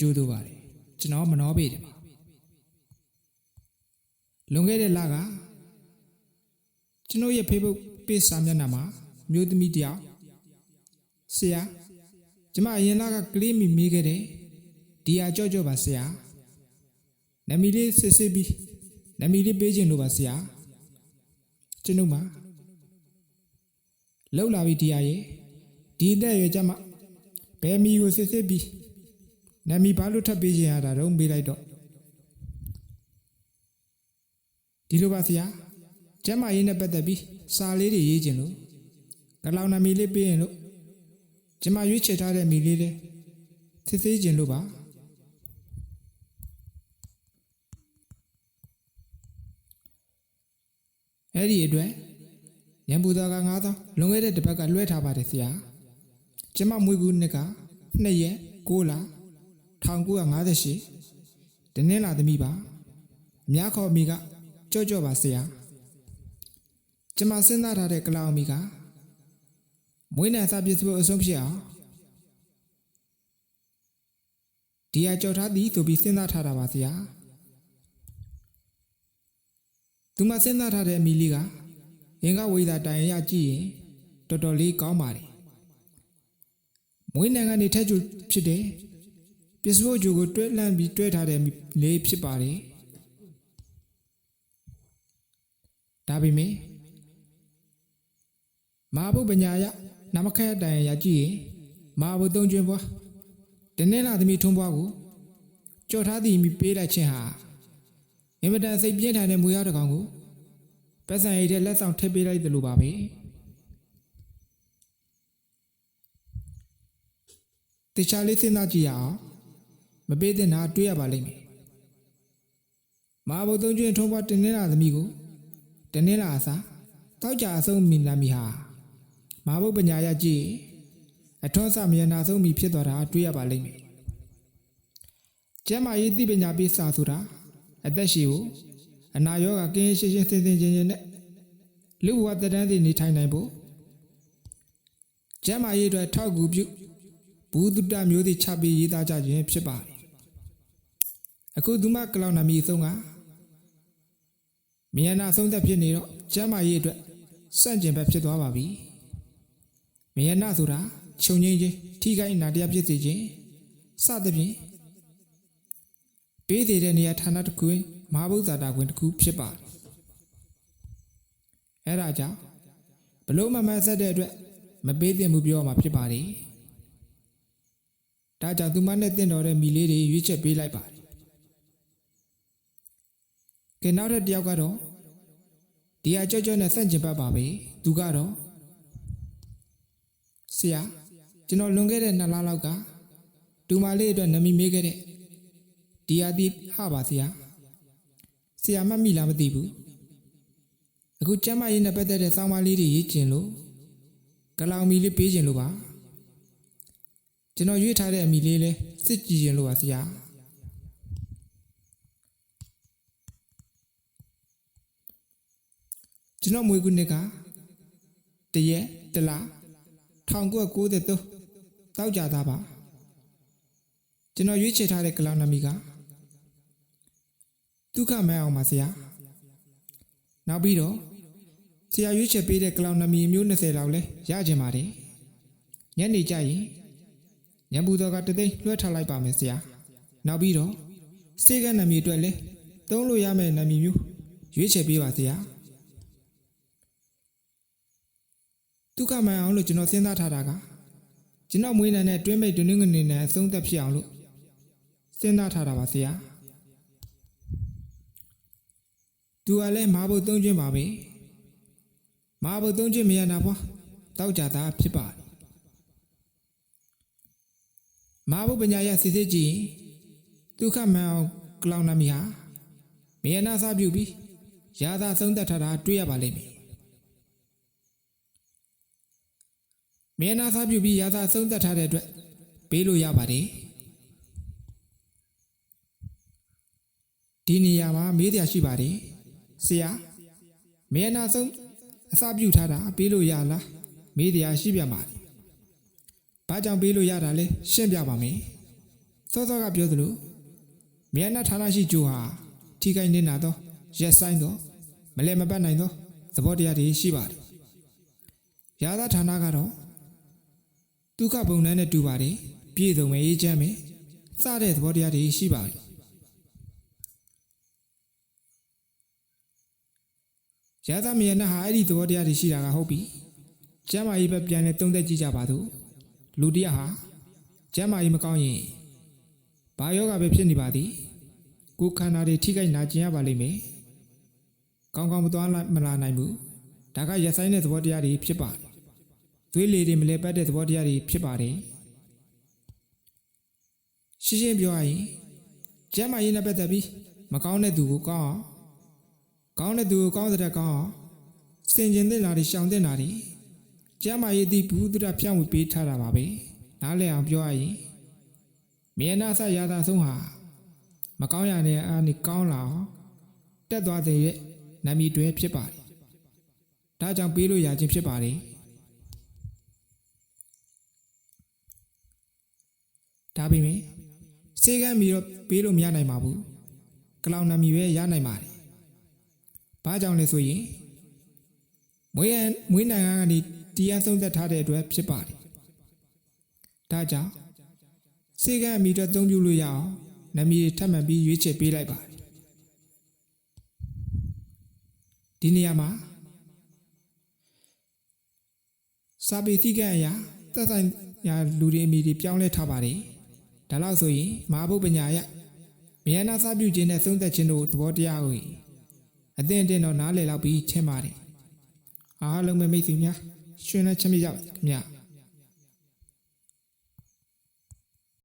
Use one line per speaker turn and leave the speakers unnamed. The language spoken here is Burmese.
ကြိုးတို့ပါတယ်ကျွန်တော်မနှောပေးတယ်ပါလွန်ခဲ့တဲ့လကကျွန်တော်ရဲ့ Facebook page စာမျက်နှာမှာမျိုးသမီးတယောက်ဆရာကျမအရင်လကကလေးမီမေးခဲ့တယ်ဒီဟာကြော့ကြော့ပါဆရာနမီလေးစစ်စစ်ပြီးနမီလေးပေးခြင်းလို့ပါဆရာကျွန်ုပ်မှာလောက်လာပြီဒီဟာရဲ့ဒီအသက်အရွယ်ကျမဘယ်မီကိုစစ်စစ်ပြီး နမီဘာလို့ထပ်ပေးခြင်းရတာတော့မေးလိုက်တော့ဒီလိုပါဆရာကျမရေးနဲ့ပတ်သက်ပြီးစာလေးတွေရေးခြင်းလို့ကလောင်နမီလေးပေးရင်လို့ကျမရွေးချယ်ထားတဲ့မီလေးလေးစစ်စစ်ခြင်းလို့ပါအဲ့ဒီအတွက်ရန်ပူသားက9000လွန်ခဲ့တဲ့တစ်ပတ်ကလွှဲထားပါတယ်ဆရာကျမမွေးကူးနှစ်က2ရက်6လ 1958တနင်္လာသမီးပါမြားခေါ်မိကကြော့ကြော့ပါဆရာကျမစဉ်းစားထားတဲ့ကလောင်မီကမွေးနေ့စာပစ္စည်းဖို့အဆုံးဖြစ်အောင်ဒီဟာကြော်ထားသည်ဆိုပြီးစဉ်းစားထားတာပါဆရာသူမစဉ်းစားထားတဲ့အမီလေးကအင်္ဂဝိဒါတိုင်ရကြည့်ရင်တော်တော်လေးကောင်းပါတယ်မွေးနေ့ကနေထက်ကျဖြစ်တယ် ပစ္စည်းဖို့ဂျူကိုတွဲလန့်ပြီးတွဲထားတဲ့လေးဖြစ်ပါတယ်ဒါပေမဲ့မဟာဘုပညာယနမခက်တိုင်ရကြည့်ရင်မဟာဘုသုံးကျွင်းဘွားတနေ့လာသမီးထုံးဘွားကိုကြော်ထားသည်မိပေးလိုက်ခြင်းဟာအင်မတန်စိတ်ပြင်းထန်တဲ့မူရတစ်ကောင်ကိုပတ်စံရည်တဲ့လက်ဆောင်ထည့်ပေးလိုက်တယ်လို့ပါပဲတခြားလေးစဉ်းစားကြည့်ရအောင် မပေးတဲ့နာတွေးရပါလိမ့်မယ်မဟာဘုသုံးကျွင်းထုံးဘွားတနေ့လာသမီးကိုတနေ့လာအစားတောက်ကြအဆုံးမိလာမီဟာမဟာဘုပညာရကြည့်အထွန်းစမယနာဆုံးမိဖြစ်သွားတာတွေးရပါလိမ့်မယ်ကျမ်းမာရေးသိပညာပေးစာဆိုတာအသက်ရှည်ကိုအနာရောဂါကင်းရှင်းရှင်းစင်စင်ချင်းချင်းနဲ့လူဘဝတည်းတည်းနေထိုင်နိုင်ဖို့ကျမ်းမာရေးအတွက်ထောက်ကူပြုဘူဒ္ဓမျိုးတွေချပြီးရေးသားကြခြင်းဖြစ်ပါတယ် အခုသူမကလောင်နာမီအဆုံးကမြန်နာဆုံးသက်ဖြစ်နေတော့ကျမ်းမာရေးအတွက်စန့်ကျင်ဘက်ဖြစ်သွားပါပြီမြန်နာဆိုတာခြုံငိမ့်ခြင်းထိခိုက်နာတရားဖြစ်စေခြင်းစသဖြင့်ပေးသေးတဲ့နေရာဌာနတစ်ခုတွင်မဟာဗုဒ္ဓတာခွင်တစ်ခုဖြစ်ပါတယ်။အဲဒါကြောင့်ဘလို့မမဆက်တဲ့အတွက်မပေးသင့်ဘူးပြောမှာဖြစ်ပါတယ်။ဒါကြောင့်သူမနဲ့တင့်တော်တဲ့မိလေးတွေရွေးချက်ပေးလိုက်ပါတယ်။ ကဲနောက်ထပ်တစ်ယောက်ကတော့ဒီဟာကြော့ကြော့နဲ့ဆန့်ကျင်ဘက်ပါပဲ။သူကတော့ဆရာကျွန်တော်လွန်ခဲ့တဲ့နှစ်လလောက်ကဒူမာလေးအတွက်နမီမေးခဲ့တဲ့ဒီယာတိဟပါဆရာဆရာမမိလားမသိဘူးအခုကျမ်းမာရေးနဲ့ပတ်သက်တဲ့စောင်းပါးလေးတွေရေးကျင်လို့ကလောင်မီလေးပေးကျင်လို့ပါကျွန်တော်ရွေးထားတဲ့အမီလေးလဲစစ်ကြည့်ကျင်လို့ပါဆရာ ကျွန်တော်မွေးခုနှစ်ကတရက်တလ1993တောက်ကြတာပါကျွန်တော်ရွေးချယ်ထားတဲ့ကလောင်နမီကဒုက္ခမဲအောင်ပါဆရာနောက်ပြီးတော့ဆရာရွေးချယ်ပေးတဲ့ကလောင်နမီမျိုး20လောက်လဲရကြင်ပါတယ်ညနေကျရင်ညံပူတော်ကတသိန်းလွှဲထားလိုက်ပါမယ်ဆရာနောက်ပြီးတော့စေကနမီအတွက်လဲသုံးလို့ရမယ့်နမီမျိုးရွေးချယ်ပေးပါဆရာ ဒုက္ခမဲအောင်လို့ကျွန်တော်စဉ်းစားထားတာကကျွန်တော်မွေးနေတဲ့တွင်းမိတ်တွင်းငွေနဲ့အဆုံးသက်ဖြစ်အောင်လို့စဉ်းစားထားတာပါဆရာသူကလည်းမာဘုတ်သုံးခြင်းပါပဲမာဘုတ်သုံးခြင်းမရတာဘွားတောက်ကြတာဖြစ်ပါတယ်မာဘုတ်ပညာရစစ်စစ်ကြည့်ရင်ဒုက္ခမန်အောင်ကလောင်နာမီဟာမေယနာစပြုပြီးရာသာဆုံးသက်ထားတာတွေ့ရပါလိမ့်မယ် မေယနာစပြုပြီးရာသာဆုံးသက်ထားတဲ့အတွက်ပေးလို့ရပါတယ်ဒီနေရာမှာမေးတရားရှိပါတယ်ဆရာမေယနာဆုံးအစပြုထားတာပေးလို့ရလားမေးတရားရှိပြန်ပါတယ်ဘာကြောင့်ပေးလို့ရတာလဲရှင်းပြပါမယ်စစောစောကပြောသလိုမြန်နာဌာနရှိဂျိုဟာထိခိုက်နေတာတော့ရက်ဆိုင်တော့မလဲမပတ်နိုင်တော့သဘောတရားတွေရှိပါတယ်။ရာသာဌာနကတော့ ဒုက္ခပုံနှန်းနဲ့တူပါတယ်ပြည့်စုံမယ်အေးချမ်းမယ်စတဲ့သဘောတရားတွေရှိပါတယ်။ရာသာမြန်နာဟာအဲ့ဒီသဘောတရားတွေရှိတာကဟုတ်ပြီ။ကျမ်းမာရေးပဲပြန်လဲသုံးသက်ကြည့်ကြပါစို့။လူတရားဟာကျမ်းမာရေးမကောင်းရင်ဘာယောဂပဲဖြစ်နေပါသည်ကိုယ်ခန္ဓာတွေထိခိုက်နာကျင်ရပါလိမ့်မယ်ကောင်းကောင်းမသွားမလာနိုင်ဘူးဒါကရက်ဆိုင်တဲ့သဘောတရားတွေဖြစ်ပါတယ် သွေးလေတွေမလဲပတ်တဲ့သဘောတရားတွေဖြစ်ပါတယ်ရှင်းရှင်းပြောရရင်ကျမ်းမာရေးနဲ့ပတ်သက်ပြီးမကောင်းတဲ့သူကိုကောင်းအောင်ကောင်းတဲ့သူကိုကောင်းတဲ့ကောင်းအောင်စင်ကျင်တဲ့လာတွေရှောင်တဲ့လာတွေကျမ်းမာရေးတိဘူးတုဒ္ဒဖြန့်ဝေပေးထားတာပါပဲနားလည်အောင်ပြောရရင်မြေနာဆရာသာဆုံးဟာမကောင်းရတဲ့အားနဲ့ကောင်းလာအောင်တက်သွားတဲ့ရဲ့နာမည်တွဲဖြစ်ပါတယ်။ဒါကြောင့်ပေးလို့ရခြင်းဖြစ်ပါတယ်။ ဒါပေမဲ့စေကမ်းပြီးတော့ပေးလို့မရနိုင်ပါဘူး။ကလောင်နာမည်ပဲရနိုင်ပါတယ်။ဘာကြောင့်လဲဆိုရင်မွေးရန်မွေးနိုင်ငံကနေတရားဆုံးသက်ထားတဲ့အတွက်ဖြစ်ပါတယ်။ဒါကြောင့်စေကမ်းအမိအတွက်သုံးပြုလို့ရအောင်နာမည်ထပ်မံပြီးရွေးချယ်ပေးလိုက်ပါတယ်ဒီနေရာမှာစာပေတိကအရာသက်ဆိုင်ရာလူတွေအမိတွေပြောင်းလဲထားပါတယ် ဒါလို့ဆိုရင်မဟာဘုပ္ပညာယမြန်နာစပြုခြင်းနဲ့သုံးသက်ခြင်းတို့သဘောတရားကိုအသင်အတင်တော့နားလည်လောက်ပြီးချင်းပါတယ်အားလုံးပဲမိတ်ဆွေများရှင်နဲ့ချမ်းမြေ့ကြပါခင်ဗျာ